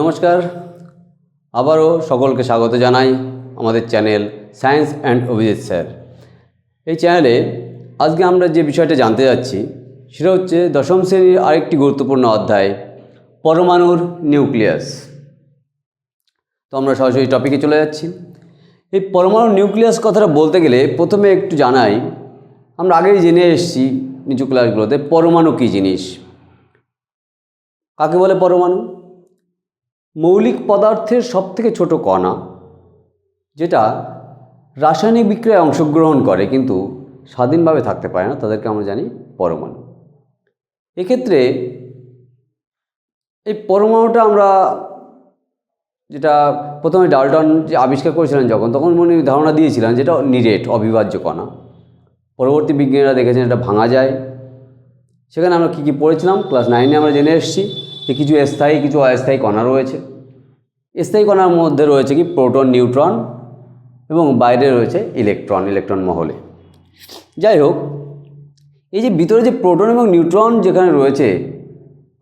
নমস্কার। আবারও সকলকে স্বাগত জানাই আমাদের channel science and Abhijit sir. এই চ্যানেলে আজকে আমরা যে বিষয়টা জানতে যাচ্ছি, সেটা হচ্ছে দশম শ্রেণির আরেকটি গুরুত্বপূর্ণ অধ্যায়, পরমাণুর নিউক্লিয়াস। তো আমরা সরাসরি টপিকে চলে যাচ্ছি। এই পরমাণু নিউক্লিয়াস কথাটা বলতে গেলে প্রথমে একটু জানাই, আমরা আগেই জেনে এসেছি নিচু ক্লাসগুলোতে পরমাণু কী জিনিস। কাকে বলে পরমাণু? মৌলিক পদার্থের সবথেকে ছোট কণা, যেটা রাসায়নিক বিক্রিয়ায় অংশগ্রহণ করে কিন্তু স্বাধীনভাবে থাকতে পারে না, তাদেরকে আমরা জানি পরমাণু। এক্ষেত্রে এই পরমাণুটা আমরা যেটা প্রথমে ডালটন যে আবিষ্কার করেছিলেন যখন, তখন উনি ধারণা দিয়েছিলেন যেটা নিরেট, অবিভাজ্য কণা। পরবর্তী বিজ্ঞানীরা দেখেছেন এটা ভাঙা যায়। সেখানে আমরা কী কী পড়েছিলাম, ক্লাস নাইনে আমরা জেনে এসেছি। যে কিছু স্থায়ী, কিছু অস্থায়ী কণা রয়েছে। স্থায়ী কণার মধ্যে রয়েছে কি? প্রোটন, নিউট্রন এবং বাইরে রয়েছে ইলেকট্রন ইলেকট্রন মহলে। যাই হোক, এই যে ভিতরে যে প্রোটন এবং নিউট্রন যেখানে রয়েছে,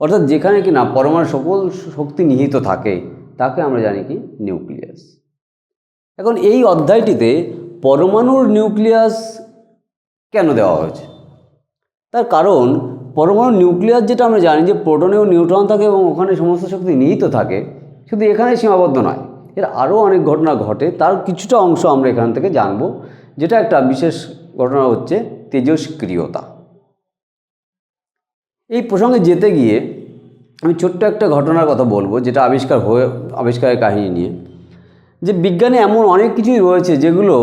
অর্থাৎ যেখানে কি না পরমাণু সকল শক্তি নিহিত থাকে, তাকে আমরা জানি কি? নিউক্লিয়াস। এখন এই অধ্যায়টিতে পরমাণুর নিউক্লিয়াস কেন দেওয়া হয়েছে? তার কারণ পরমাণু নিউক্লিয়াস যেটা আমরা জানি যে প্রোটন এবং নিউট্রন থাকে এবং ওখানে সমস্ত শক্তি নিহিত থাকে, শুধু এখানে সীমাবদ্ধ নয়। এর আরও অনেক ঘটনা ঘটে, তার কিছুটা অংশ আমরা এখান থেকে জানব, যেটা একটা বিশেষ ঘটনা হচ্ছে তেজস্ক্রিয়তা। এই প্রসঙ্গে যেতে গিয়ে আমি ছোট্ট একটা ঘটনার কথা বলব, যেটা আবিষ্কার হয়ে, আবিষ্কারের কাহিনী নিয়ে। যে বিজ্ঞানে এমন অনেক কিছুই রয়েছে যেগুলো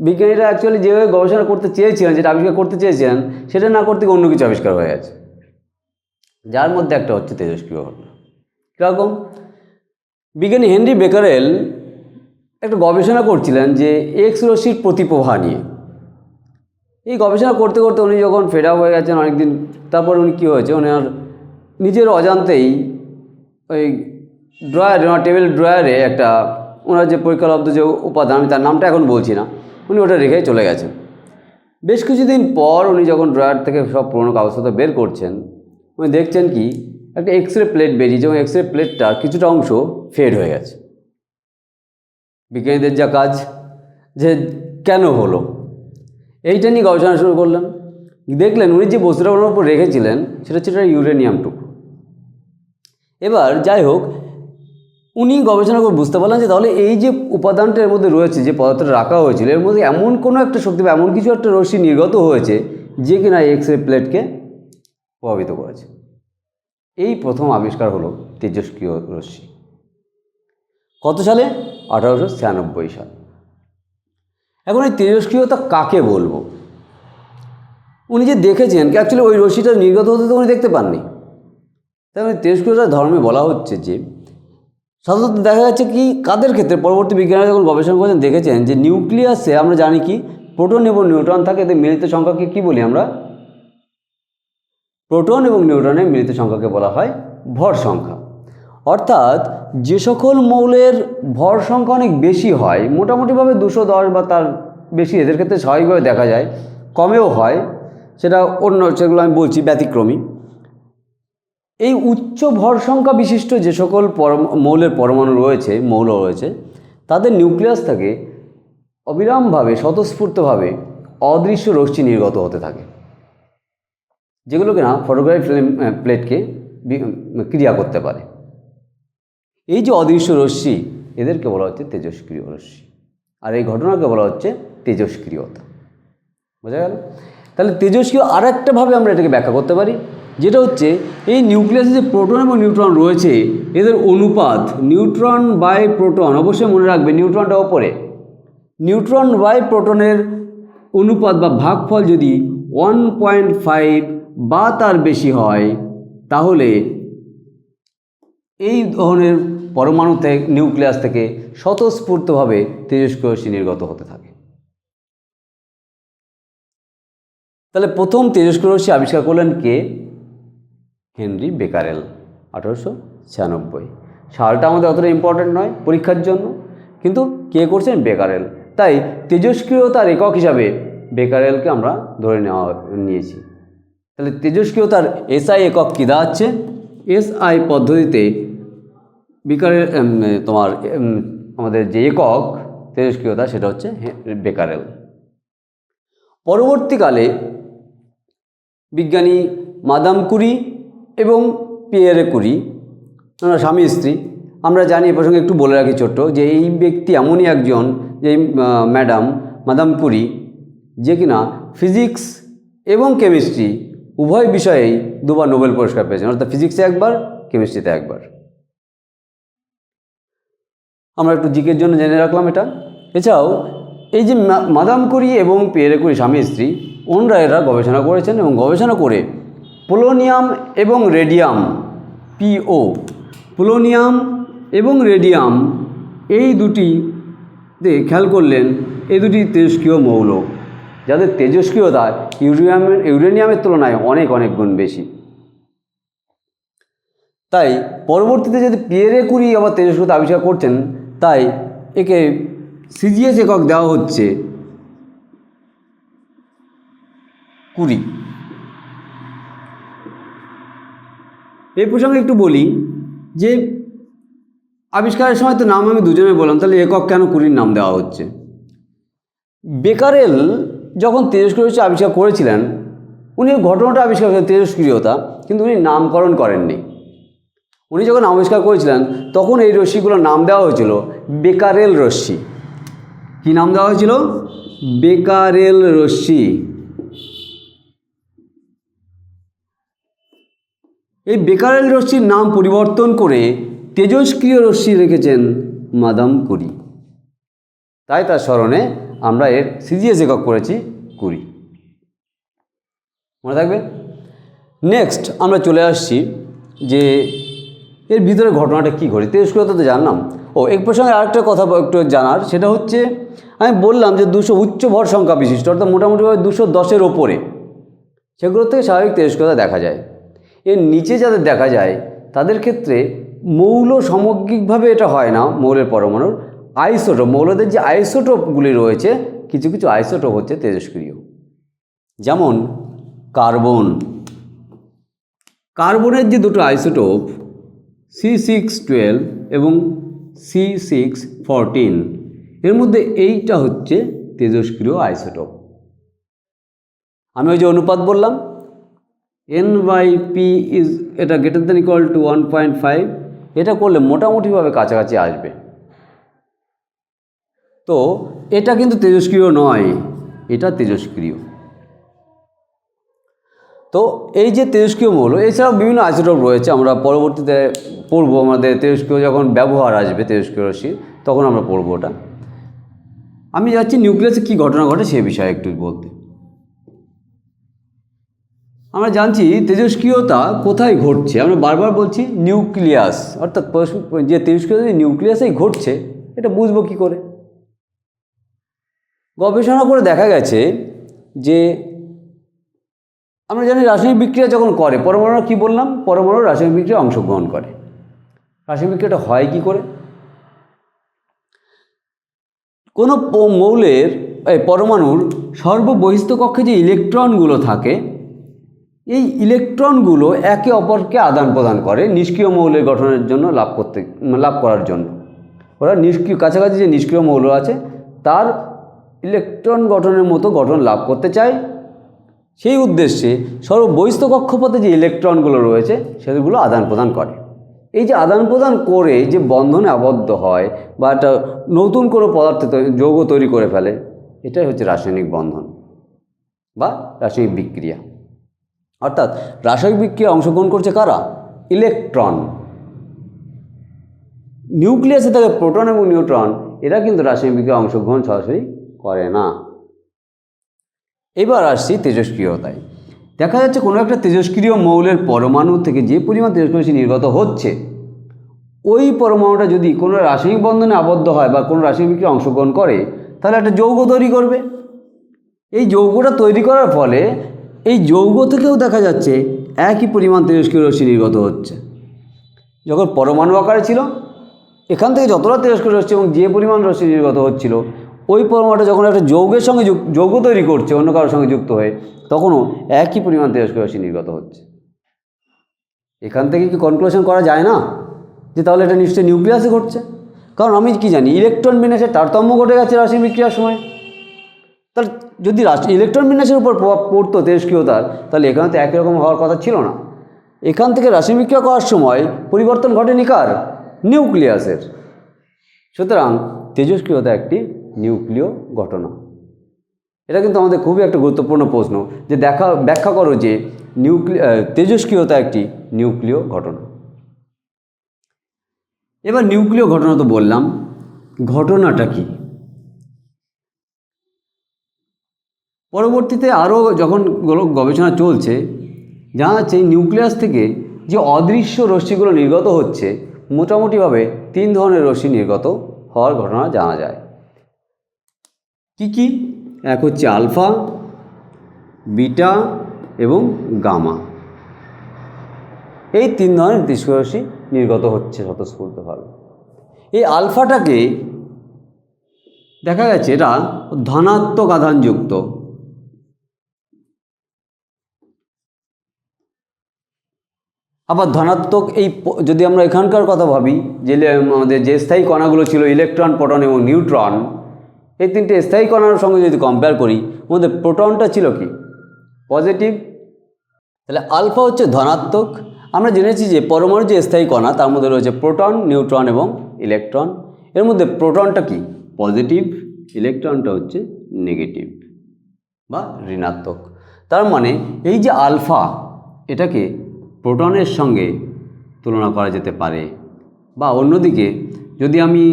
বিজ্ঞানীরা অ্যাকচুয়ালি যেভাবে গবেষণা করতে চেয়েছিলেন, যেটা আবিষ্কার করতে চেয়েছিলেন, সেটা না করতে অন্য কিছু আবিষ্কার হয়ে গেছে। যার মধ্যে একটা হচ্ছে তেজস্ক্রিয় ঘটনা। কীরকম? বিজ্ঞানী হেনরি বেকারেল একটা গবেষণা করছিলেন যে এক্স রশ্মির প্রতিপ্রভা নিয়ে। এই গবেষণা করতে করতে উনি যখন ফেড হয়ে গেছেন অনেকদিন, তারপর উনি কী হয়েছে? ওনার নিজের অজান্তেই ওই ড্রয়ারে ওনার টেবিল ড্রয়ারে একটা, ওনার যে পরীক্ষালব্ধ যে উপাদান, আমি তার নামটা এখন বলছি না উনি ওটা রেখে চলে গেছেন। বেশ কিছুদিন পর উনি যখন ড্রয়ার থেকে সব পুরোনো কাগজপত্র বের করছেন, উনি দেখছেন কি, একটা এক্স রে প্লেট বেরিয়েছে এবং এক্স রে প্লেটটার কিছুটা অংশ ফেড হয়ে গেছে। বিজ্ঞানীদের যা কাজ, যে কেন হলো? এইটা নিয়ে গবেষণা শুরু করলেন। দেখলেন উনি যে বস্তুটা ওনার উপর রেখেছিলেন, সেটা একটা ইউরেনিয়াম টুকরো এবার যাই হোক উনি গবেষণা করে বুঝতে পারলেন যে তাহলে এই যে উপাদানটা এর মধ্যে রয়েছে, যে পদার্থটা রাখা হয়েছিল, এর মধ্যে এমন কোনো একটা শক্তি বা এমন কিছু একটা রশ্মি নির্গত হয়েছে যে কিনা এক্স রে প্লেটকে প্রভাবিত করেছে। এই প্রথম আবিষ্কার হলো তেজস্ক্রিয় রশ্মি। কত সালে? আঠারোশো ছিয়ানব্বই সাল। এখন এই তেজস্ক্রিয়তা কাকে বলব? উনি যে দেখেছেন অ্যাকচুয়ালি ওই রশ্মিটা নির্গত হতে তো উনি দেখতে পাননি। তাই তেজস্ক্রিয়তার ধর্মে বলা হচ্ছে যে সাধারণত দেখা যাচ্ছে কি, কাদের ক্ষেত্রে? পরবর্তী বিজ্ঞানীরা যখন গবেষণা করেছেন, দেখেছেন যে নিউক্লিয়াসে আমরা জানি কি, প্রোটন এবং নিউট্রন থাকে, এদের মিলিত সংখ্যাকে কী বলি আমরা? প্রোটন এবং নিউট্রনের মিলিত সংখ্যাকে বলা হয় ভর সংখ্যা। অর্থাৎ যে সকল মৌলের ভর সংখ্যা অনেক বেশি হয়, মোটামুটিভাবে দুশো দশ বা তার বেশি, এদের ক্ষেত্রে স্বাভাবিকভাবে দেখা যায়। কমেও হয়, সেটা অন্য, সেগুলো আমি বলছি ব্যতিক্রমী। এই উচ্চ ভর সংখ্যা বিশিষ্ট যে সকল মৌলের পরমাণু রয়েছে, মৌল রয়েছে, তাদের নিউক্লিয়াস থেকে অবিরামভাবে, স্বতঃস্ফূর্তভাবে অদৃশ্য রশ্মি নির্গত হতে থাকে যেগুলো কিনা ফটোগ্রাফি ফিল্ম প্লেটকে ক্রিয়া করতে পারে। এই যে অদৃশ্য রশ্মি, এদেরকে বলা হচ্ছে তেজস্ক্রিয় রশ্মি। আর এই ঘটনাকে বলা হচ্ছে তেজস্ক্রিয়তা। বোঝা গেল? তাহলে তেজস্ক্রিয় আর একটাভাবে আমরা এটাকে ব্যাখ্যা করতে পারি। যেটা হচ্ছে, এই নিউক্লিয়াসে যে প্রোটন এবং নিউট্রন রয়েছে, এদের অনুপাত নিউট্রন বাই প্রোটন, অবশ্যই মনে রাখবে নিউট্রনটা ওপরে। নিউট্রন বাই প্রোটনের অনুপাত বা ভাগফল যদি ওয়ান পয়েন্ট ফাইভ বা তার বেশি হয়, তাহলে এই ধরনের পরমাণু থেকে, নিউক্লিয়াস থেকে স্বতঃস্ফূর্তভাবে তেজস্ক্রিয় রশ্মি নির্গত হতে থাকে। তাহলে প্রথম তেজস্ক্রিয় রশ্মি আবিষ্কার করলেন কে? হেনরি বেকারেল, আঠারোশো ছিয়ানব্বই। সালটা আমাদের অতটা ইম্পর্ট্যান্ট নয় পরীক্ষার জন্য, কিন্তু কে করছেন বেকারেল? তাই তেজস্ক্রিয়তার একক হিসাবে বেকারেলকে আমরা ধরে নেওয়া, নিয়েছি। তাহলে তেজস্ক্রিয়তার এসআই একক কী দাঁড়াচ্ছে? এসআই পদ্ধতিতে বিকারের তোমার আমাদের যে একক তেজস্ক্রিয়তা সেটা হচ্ছে বেকারেল। পরবর্তীকালে বিজ্ঞানী মাদাম কুরি এবং পিয়েরে কুরি স্বামী, স্ত্রী, আমরা জানি এ প্রসঙ্গে একটু বলে রাখি ছোট্ট যে এই ব্যক্তি এমনই একজন যে ম্যাডাম, মাদাম কুরি, যে কিনা ফিজিক্স এবং কেমিস্ট্রি উভয় বিষয়েই দুবার নোবেল পুরস্কার পেয়েছেন। অর্থাৎ ফিজিক্সে একবার, কেমিস্ট্রিতে একবার। আমরা একটু জিকের জন্য জেনে রাখলাম এটা। এছাড়াও, এই যে মাদাম কুরি এবং পিয়েরে কুরি স্বামী, স্ত্রী, ওনরা এরা গবেষণা করেছেন এবং গবেষণা করে পোলোনিয়াম এবং রেডিয়াম পিও পোলোনিয়াম এবং রেডিয়াম, এই দুটিতে খেয়াল করলেন, এই দুটি তেজস্ক্রিয় মৌল, যাদের তেজস্ক্রিয়তা ইউরেনিয়ামের ইউরেনিয়ামের তুলনায় অনেক অনেক গুণ বেশি। তাই পরবর্তীতে যদি পিয়েরে কুরি আবার তেজস্ক্রিয়তা আবিষ্কার করছেন তাই একে সিজিএস একক দেওয়া হচ্ছে। কুড়ি এই প্রসঙ্গে একটু বলি যে আবিষ্কারের সময় তো নাম আমি দুজনে বললাম, তাহলে একক কেন কুড়ির নাম দেওয়া হচ্ছে? বেকারেল যখন তেজস্ক্রিয় আবিষ্কার করেছিলেন, উনি ঘটনাটা আবিষ্কার করেন তেজস্ক্রিয়তা কিন্তু উনি নামকরণ করেননি। উনি যখন আবিষ্কার করেছিলেন, তখন এই রশ্মিগুলোর নাম দেওয়া হয়েছিল বেকারেল রশ্মি। কি নাম দেওয়া হয়েছিল? বেকারেল রশ্মি। এই বেকারেল রশ্মির নাম পরিবর্তন করে তেজস্ক্রিয় রশ্মি রেখেছেন মাদাম কুরি। তাই তার স্মরণে আমরা এর সিজিএস একক করেছি কুড়ি মনে থাকবে? নেক্সট আমরা চলে আসছি যে এর ভিতরে ঘটনাটা কী ঘটে? তেজস্ক্রিয়তা তো জানলাম। ও এক প্রসঙ্গে আরেকটা কথা একটু জানার, সেটা হচ্ছে আমি বললাম যে দুশো উচ্চ ভর সংখ্যা বিশিষ্ট, অর্থাৎ মোটামুটিভাবে দুশো দশের ওপরে, সেগুলোর থেকে স্বাভাবিক তেজস্ক্রিয়তা দেখা যায়। এর নিচে যাদের দেখা যায়, তাদের ক্ষেত্রে মৌল সামগ্রিকভাবে এটা হয় না, মৌলের পরমাণুর আইসোটোপ। মৌলদের যে আইসোটোপগুলি রয়েছে, কিছু কিছু আইসোটোপ হচ্ছে তেজস্ক্রিয় যেমন কার্বন। কার্বনের যে দুটো আইসোটোপ, সি সিক্স টুয়েলভ এবং সি সিক্স ফরটিন, এর মধ্যে এইটা হচ্ছে তেজস্ক্রিয় আইসোটোপ। আমি ওই যে অনুপাত বললাম এন বাই পি ইজ এটা greater than equal to one point five এটা করলে মোটামুটিভাবে কাছাকাছি আসবে। তো এটা কিন্তু তেজস্ক্রিয় নয়, এটা তেজস্ক্রিয়। তো এই যে তেজস্ক্রিয় মৌল, এছাড়াও বিভিন্ন আইসোটোপ রয়েছে, আমরা পরবর্তীতে পড়ব আমাদের তেজস্ক্রিয় যখন ব্যবহার আসবে তেজস্ক্রিয় রশ্মি তখন আমরা পড়ব ওটা। আমি যাচ্ছি নিউক্লিয়াসে কী ঘটনা ঘটে সে বিষয়ে একটু বলতে। আমরা জানছি তেজস্ক্রিয়তা কোথায় ঘটছে? আমরা বারবার বলছি নিউক্লিয়াস। অর্থাৎ যে তেজস্ক্রিয়তা নিউক্লিয়াসেই ঘটছে, এটা বুঝব কী করে? গবেষণা করে দেখা গেছে যে আমরা জানি রাসায়নিক বিক্রিয়া যখন করে পরমাণু কি বললাম? পরমাণু রাসায়নিক বিক্রিয়া অংশগ্রহণ করে। রাসায়নিক বিক্রিয়াটা হয় কি করে? কোনো মৌলের পরমাণুর সর্ববহিস্থ কক্ষে যে ইলেকট্রনগুলো থাকে এই ইলেকট্রনগুলো একে অপরকে আদান প্রদান করে নিষ্ক্রিয় মৌলের গঠনের জন্য লাভ করতে, লাভ করার জন্য। ওরা নিষ্ক্রিয়, কাছাকাছি যে নিষ্ক্রিয় মৌল আছে, তার ইলেকট্রন গঠনের মতো গঠন লাভ করতে চায়। সেই উদ্দেশ্যে সর্ববহিস্থ কক্ষপথে যে ইলেকট্রনগুলো রয়েছে, সেগুলো আদান প্রদান করে। এই যে আদান প্রদান করে যে বন্ধনে আবদ্ধ হয় বা একটা নতুন কোনো পদার্থ যৌগ তৈরি করে ফেলে, এটাই হচ্ছে রাসায়নিক বন্ধন বা রাসায়নিক বিক্রিয়া। অর্থাৎ রাসায়নিক বিক্রিয়া অংশগ্রহণ করছে কারা? ইলেকট্রন। নিউক্লিয়াসে থাকে প্রোটন এবং নিউট্রন, এরা কিন্তু রাসায়নিক বিক্রিয়া অংশগ্রহণ সরাসরি করে না। এবার আসছি তেজস্ক্রিয়তায়। দেখা যাচ্ছে কোনো একটা তেজস্ক্রিয় মৌলের পরমাণু থেকে যে পরিমাণ তেজস্ক্রিয় নির্গত হচ্ছে, ওই পরমাণুটা যদি কোনো রাসায়নিক বন্ধনে আবদ্ধ হয় বা কোনো রাসায়নিক বিক্রিয়া অংশগ্রহণ করে, তাহলে একটা যৌগ তৈরি করবে। এই যৌগটা তৈরি করার ফলে এই যৌগ থেকেও দেখা যাচ্ছে একই পরিমাণ তেজস্ক্রিয় রশ্মি নির্গত হচ্ছে। যখন পরমাণু আকারে ছিল, এখান থেকে যতটা তেজস্ক্রিয় রশ্মি এবং যে পরিমাণ রশ্মি নির্গত হচ্ছিল, ওই পরমাণুটা যখন একটা যৌগের সঙ্গে যৌগ তৈরি করছে, অন্য কারোর সঙ্গে যুক্ত হয়ে, তখনও একই পরিমাণ তেজস্ক্রিয় রশ্মি নির্গত হচ্ছে। এখান থেকে কি কনক্লুশন করা যায় না? যে তাহলে এটা নিশ্চয়ই নিউক্লিয়াসে ঘটছে। কারণ আমি কি জানি ইলেকট্রন বিন্যাসের তারতম্য ঘটে গেছে রাসায়নিক বিক্রিয়ার সময়। তাহলে যদি রাষ্ট্র ইলেকট্রন বিন্যাসের উপর প্রভাব পড়তো তেজস্ক্রিয়তার তাহলে এখানে তো একই রকম হওয়ার কথা ছিল না। এখান থেকে রাসায়নিক বিক্রিয়া করার সময় পরিবর্তন ঘটেনি কার? নিউক্লিয়াসের। সুতরাং তেজস্ক্রিয়তা একটি নিউক্লিয় ঘটনা। এটা কিন্তু আমাদের খুবই একটা গুরুত্বপূর্ণ প্রশ্ন যে দেখা, ব্যাখ্যা করো যে নিউক্লিয় তেজস্ক্রিয়তা একটি নিউক্লিয় ঘটনা। এবার নিউক্লিয় ঘটনা তো বললাম। ঘটনাটা কি? পরবর্তীতে আরও যখন গবেষণা চলছে, জানা যাচ্ছে নিউক্লিয়াস থেকে যে অদৃশ্য রশ্মিগুলো নির্গত হচ্ছে, মোটামুটিভাবে তিন ধরনের রশ্মি নির্গত হওয়ার ঘটনা জানা যায়। কি কি? এক হচ্ছে আলফা, বিটা এবং গামা। এই তিন ধরনের দৃশ্যরশ্মি নির্গত হচ্ছে স্বতঃস্ফূর্তভাবে। এই আলফাটাকে দেখা গেছে এটা ধনাত্মক আধানযুক্ত। আবার ধনাত্মক এই যদি আমরা এখানকার কথা ভাবি, যে আমাদের যে স্থায়ী কণাগুলো ছিল, ইলেকট্রন, প্রোটন এবং নিউট্রন, এই তিনটে স্থায়ী কণার সঙ্গে যদি কম্পেয়ার করি মধ্যে প্রোটনটা ছিল কি? পজিটিভ তাহলে আলফা হচ্ছে ধনাত্মক। আমরা জেনেছি যে পরমাণু যে স্থায়ী কণা, তার মধ্যে রয়েছে প্রোটন, নিউট্রন এবং ইলেকট্রন। এর মধ্যে প্রোটনটা কি? পজিটিভ ইলেকট্রনটা হচ্ছে নেগেটিভ বা ঋণাত্মক। তার মানে এই যে আলফা এটাকে প্রোটনের সঙ্গে তুলনা করা যেতে পারে। বা অন্যদিকে, যদি আমি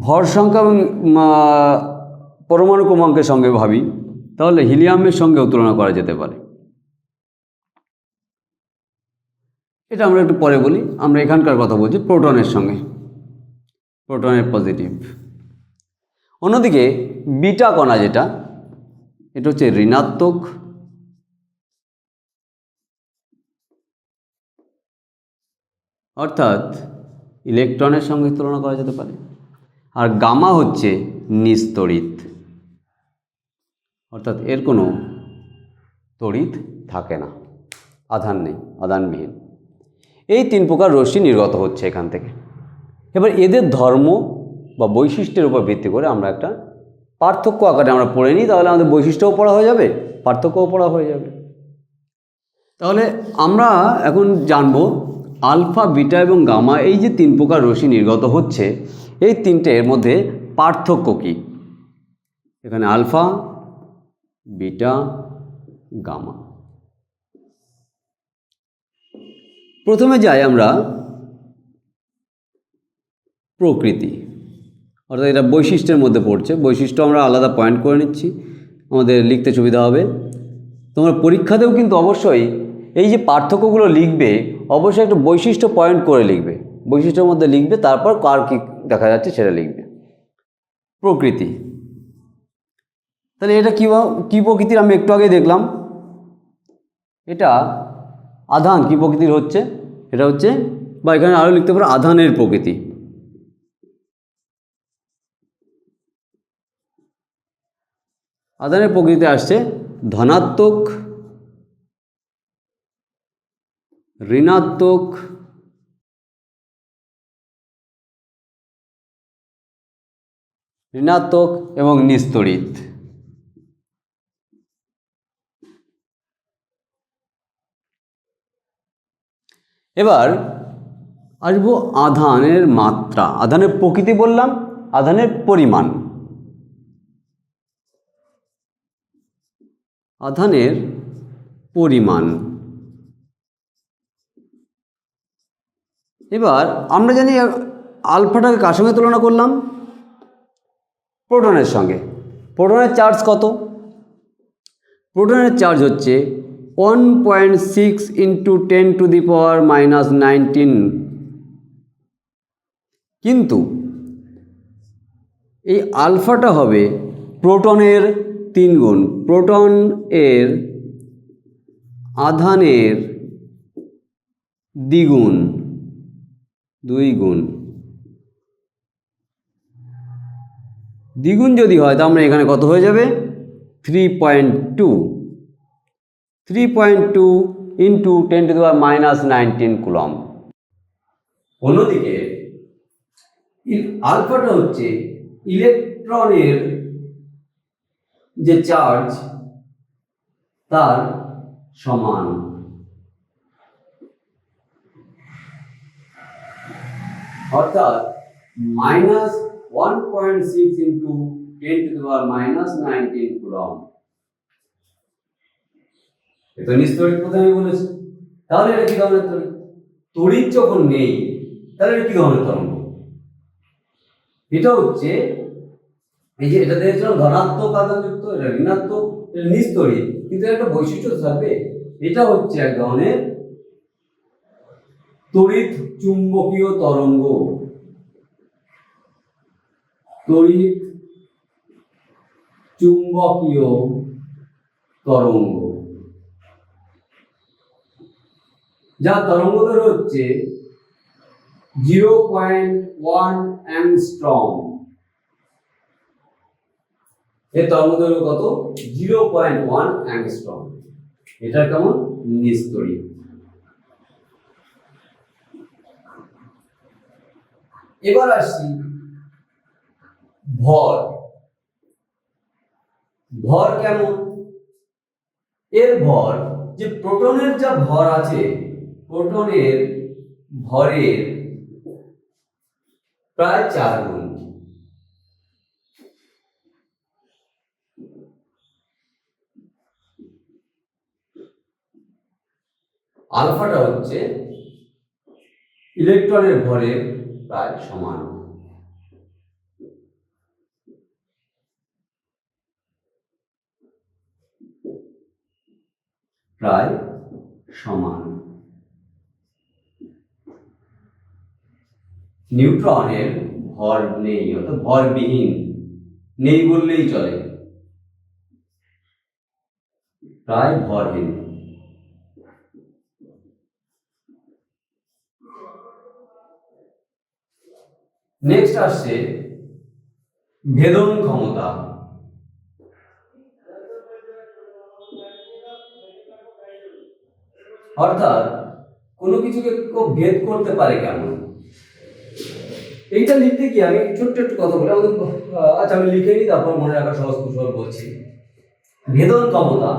ভর সংখ্যা এবং পরমাণু ক্রমাঙ্কের সঙ্গে ভাবি, তাহলে হিলিয়ামের সঙ্গেও তুলনা করা যেতে পারে। এটা আমরা একটু পরে বলি। আমরা এখানকার কথা বলছি প্রোটনের সঙ্গে। প্রোটনের পজিটিভ। অন্যদিকে, বিটা কণা যেটা, এটা হচ্ছে ঋণাত্মক অর্থাৎ ইলেকট্রনের সঙ্গে তুলনা করা যেতে পারে। আর গামা হচ্ছে নিস্তড়িত। অর্থাৎ এর কোনো তড়িৎ থাকে না। আধান নেই, আধানবিহীন। এই তিন প্রকার রশ্মি নির্গত হচ্ছে এখান থেকে। এবার এদের ধর্ম বা বৈশিষ্ট্যের উপর ভিত্তি করে আমরা একটা পার্থক্য আকারে আমরা পড়ে নিই, তাহলে আমাদের বৈশিষ্ট্যও পড়া হয়ে যাবে, পার্থক্যও পড়া হয়ে যাবে। তাহলে আমরা এখন জানব আলফা, বিটা এবং গামা এই যে তিন প্রকার রশ্মি নির্গত হচ্ছে, এই তিনটে এর মধ্যে পার্থক্য কী? এখানে আলফা, বিটা, গামা। প্রথমে যাই আমরা প্রকৃতি। অর্থাৎ এটা বৈশিষ্ট্যের মধ্যে পড়ছে। বৈশিষ্ট্য আমরা আলাদা পয়েন্ট করে নিচ্ছি। আমাদের লিখতে সুবিধা হবে। তোমরা পরীক্ষাতেও কিন্তু অবশ্যই এই যে পার্থক্যগুলো লিখবে অবশ্যই একটা বৈশিষ্ট্য পয়েন্ট করে লিখবে। বৈশিষ্ট্যের মধ্যে লিখবে, তারপর কার কী দেখা যাচ্ছে সেটা লিখবে। প্রকৃতি। তাহলে এটা কী কী প্রকৃতির আমি একটু আগে দেখলাম। এটা আধান, কী প্রকৃতির হচ্ছে? এটা হচ্ছে, বা এখানে আরও লিখতে পারো, আধানের প্রকৃতি। আধানের প্রকৃতিতে আসছে ধনাত্মক ঋণাত্মক ঋণাত্মক এবং নিস্তড়িত। এবার আসব আধানের মাত্রা। আধানের প্রকৃতি বললাম, আধানের পরিমাণ। আধানের পরিমাণ। এবার আমরা জানি আলফাটাকে কার সঙ্গে তুলনা করলাম? প্রোটনের সঙ্গে। প্রোটনের চার্জ কত? প্রোটনের চার্জ হচ্ছে one point six into ten to the power minus nineteen কিন্তু এই আলফাটা হবে প্রোটনের তিন গুণ। প্রোটন এর আধানের দ্বিগুণ। দুই গুণ। দ্বিগুণ যদি হয় তো আমরা এখানে কত হয়ে যাবে? Three point two three point two into ten to the power minus nineteen coulomb অন্যদিকে আলফাটা হচ্ছে ইলেকট্রনের যে চার্জ তার সমান। অর্থাৎ minus one point six into ten to the power minus nineteen coulomb এ তো নিস্তরিক প্রথমে বলেছে। তাহলে এটা কি ধরনের তড়িৎ তড়িৎ যখন নেই, তাহলে এটা কি ধরনের তরঙ্গ? এটা হচ্ছে এই যে এটা দেখছিলাম ধনাত্মক আধানযুক্ত, এটা ঋণাত্মক, এটা নিস্তরিত কিন্তু একটা বৈশিষ্ট্য থাকবে, এটা হচ্ছে এক ধরনের তড়িৎ চুম্বকীয় তরঙ্গ। তড়িৎ চুম্বকীয় তরঙ্গ। যা তরঙ্গ দৈর্ঘ্য হচ্ছে জিরো পয়েন্ট ওয়ান অ্যাংস্ট্রম। এর তরঙ্গ দৈর্ঘ্য কত? Zero point one angstrom. এটা কেমন? নিস্তরী এবার আসছি ভর। ভর কেমন? এর ভর, যে প্রোটনের যা ভর আছে, প্রোটনের ভরের প্রায় চার গুণ। আলফাটা হচ্ছে ইলেকট্রনের ভরের প্রায় সমান। প্রায় সমান। নিউট্রনের ভর নেই অর্থাৎ ভরবিহীন। নেই বললেই চলে। প্রায় ভরহীন। নেক্সট আসছে ভেদন ক্ষমতা। অর্থাৎ কোনো কিছুকে ভেদ করতে পারে কেমন এইটা লিখতে গিয়ে আমি ছোট্ট একটু কথা বলি। আমাদের আচ্ছা আমি লিখে নিই, তারপর মনে রাখা সহজ কুশল বলছি। ভেদন ক্ষমতা।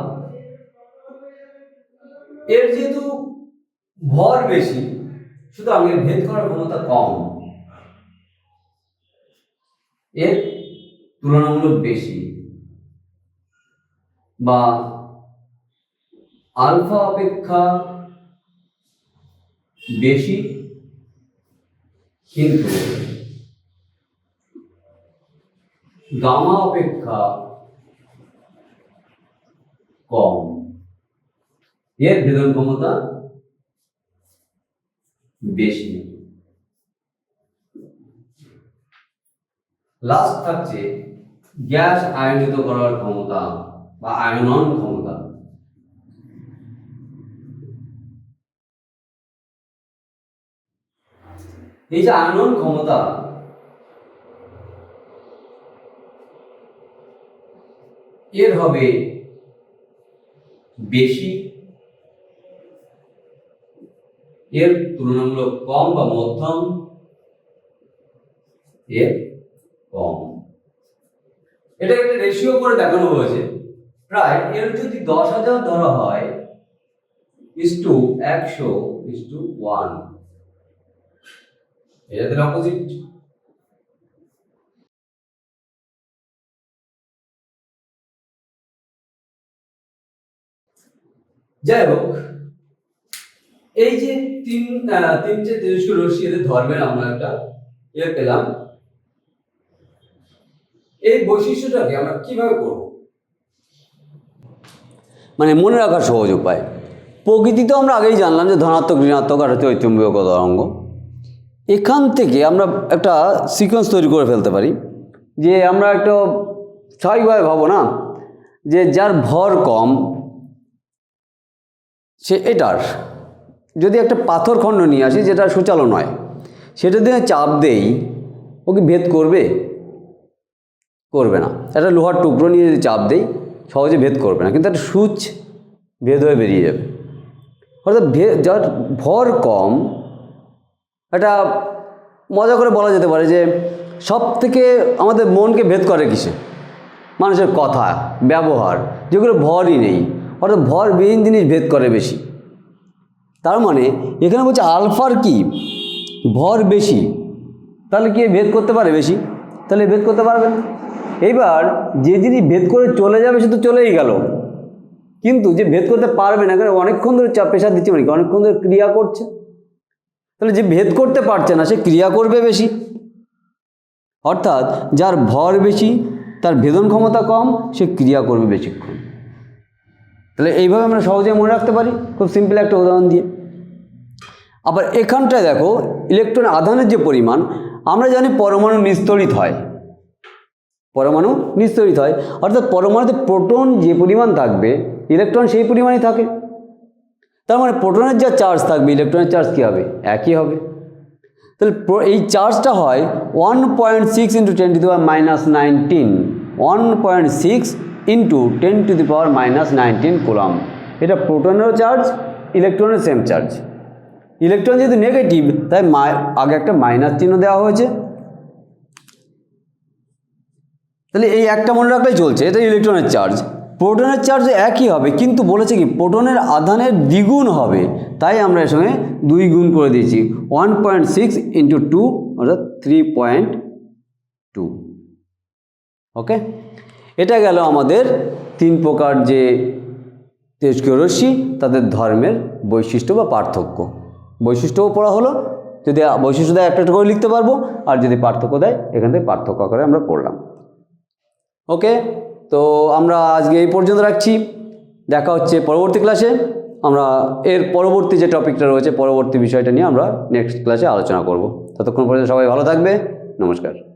এর যেহেতু ভর বেশি সুতরাং এর ভেদ করার ক্ষমতা কম। এর তুলনামূলক বেশি। বা আলফা অপেক্ষা বেশি, কিন্তু গামা অপেক্ষা কম। এর ভেদন ক্ষমতা বেশি। লাস্ট থাকছে গ্যাস আয়নিত করার ক্ষমতা বা আয়নন ক্ষমতা। এই যে আয়নন ক্ষমতা, এর হবে বেশি, এর তুলনামূলক কম বা মধ্যম, এর কম। এটা একটা রেশিও করে দেখানো হয়েছে। প্রায় এর যদি দশ হাজার ধরা হয় ইস টু একশো ইস টু ওয়ান এটা অপোজিট যাই হোক, এই যে তিন তিনটে তেজস্ব রশ্মি এদের ধর্মের আমরা একটা ইয়ে পেলাম। এই বৈশিষ্ট্যটাকে আমরা কীভাবে করব? মানে মনে রাখার সহজ উপায়। প্রকৃতি তো আমরা আগেই জানলাম যে ধনাত্মক, ঋণাত্মক আর হচ্ছে ঐতিহ্যক তরঙ্গ এখান থেকে আমরা একটা সিকোয়েন্স তৈরি করে ফেলতে পারি যে আমরা একটা স্বাভাবিকভাবে ভাবো না যে যার ভর কম, সে এটার। যদি একটা পাথর খণ্ড নিয়ে আসি যেটা সুচালো নয়, সেটা দিয়ে চাপ দেই, ও কি ভেদ করবে? করবে না। একটা লোহার টুকরো নিয়ে যদি চাপ দেই, সহজে ভেদ করবে না। কিন্তু একটা সূচ ভেদ হয়ে বেরিয়ে যাবে। অর্থাৎ ভে, যার ভর কম এটা মজা করে বলা যেতে পারে যে সব থেকে আমাদের মনকে ভেদ করে কিসে? মানুষের কথা, ব্যবহার, যেগুলো ভরই নেই। অর্থাৎ ভরবিহীন জিনিস ভেদ করে বেশি। তার মানে এখানে বলছে আলফার কি? ভর বেশি। তাহলে কি ভেদ করতে পারে বেশি? তাহলে ভেদ করতে পারবে না। এইবার যে জিনিস ভেদ করে চলে যাবে সে তো চলেই গেল। কিন্তু যে ভেদ করতে পারবে না, কারণ অনেকক্ষণ ধরে চাপ প্রেশার দিচ্ছে মানে অনেকক্ষণ ধরে ক্রিয়া করছে? তাহলে যে ভেদ করতে পারছে না, সে ক্রিয়া করবে বেশি। অর্থাৎ যার ভর বেশি, তার ভেদন ক্ষমতা কম, সে ক্রিয়া করবে বেশিক্ষণ। তাহলে এইভাবে আমরা সহজে মনে রাখতে পারি, খুব সিম্পল একটা উদাহরণ দিয়ে। আবার এখানটায় দেখো ইলেকট্রন আধানের যে পরিমাণ, আমরা জানি পরমাণু নিস্তরিত হয়। পরমাণু নিস্তরিত হয়। অর্থাৎ পরমাণুতে প্রোটন যে পরিমাণ থাকবে, ইলেকট্রন সেই পরিমাণই থাকে। তার মানে প্রোটনের যা চার্জ থাকবে, ইলেকট্রনের চার্জ কী হবে? একই হবে। তাহলে এই চার্জটা হয় one point six into ten to the power minus nineteen one point six into ten to the power minus nineteen coulomb এটা প্রোটনেরও চার্জ, ইলেকট্রনের সেম চার্জ ইলেকট্রন যেহেতু নেগেটিভ তাই আগে একটা মাইনাস চিহ্ন দেওয়া হয়েছে। তাহলে এই একটা মনে রাখলেই চলছে, এটা ইলেকট্রনের চার্জ প্রোটনের চার্জ একই হবে, কিন্তু বলেছে কি প্রোটনের আধানের দ্বিগুণ হবে। তাই আমরা এর সঙ্গে দুই গুণ করে দিয়েছি one point six into two অর্থাৎ থ্রি পয়েন্ট টু ওকে এটা গেল আমাদের তিন প্রকার যে তেজকীয় রশ্মি, তাদের ধর্মের বৈশিষ্ট্য বা পার্থক্য। বৈশিষ্ট্যও পড়া হলো, যদি বৈশিষ্ট্য দেয় একটা একটা করে লিখতে পারব, আর যদি পার্থক্য দেয়, এখান থেকে পার্থক্য করে আমরা পড়লাম। ওকে তো আমরা আজকে এই পর্যন্ত রাখছি। দেখা হচ্ছে পরবর্তী ক্লাসে আমরা এর পরবর্তী যে টপিকটা রয়েছে, পরবর্তী বিষয়টা নিয়ে আমরা নেক্সট ক্লাসে আলোচনা করব। ততক্ষণ পর্যন্ত সবাই ভালো থাকবে। নমস্কার।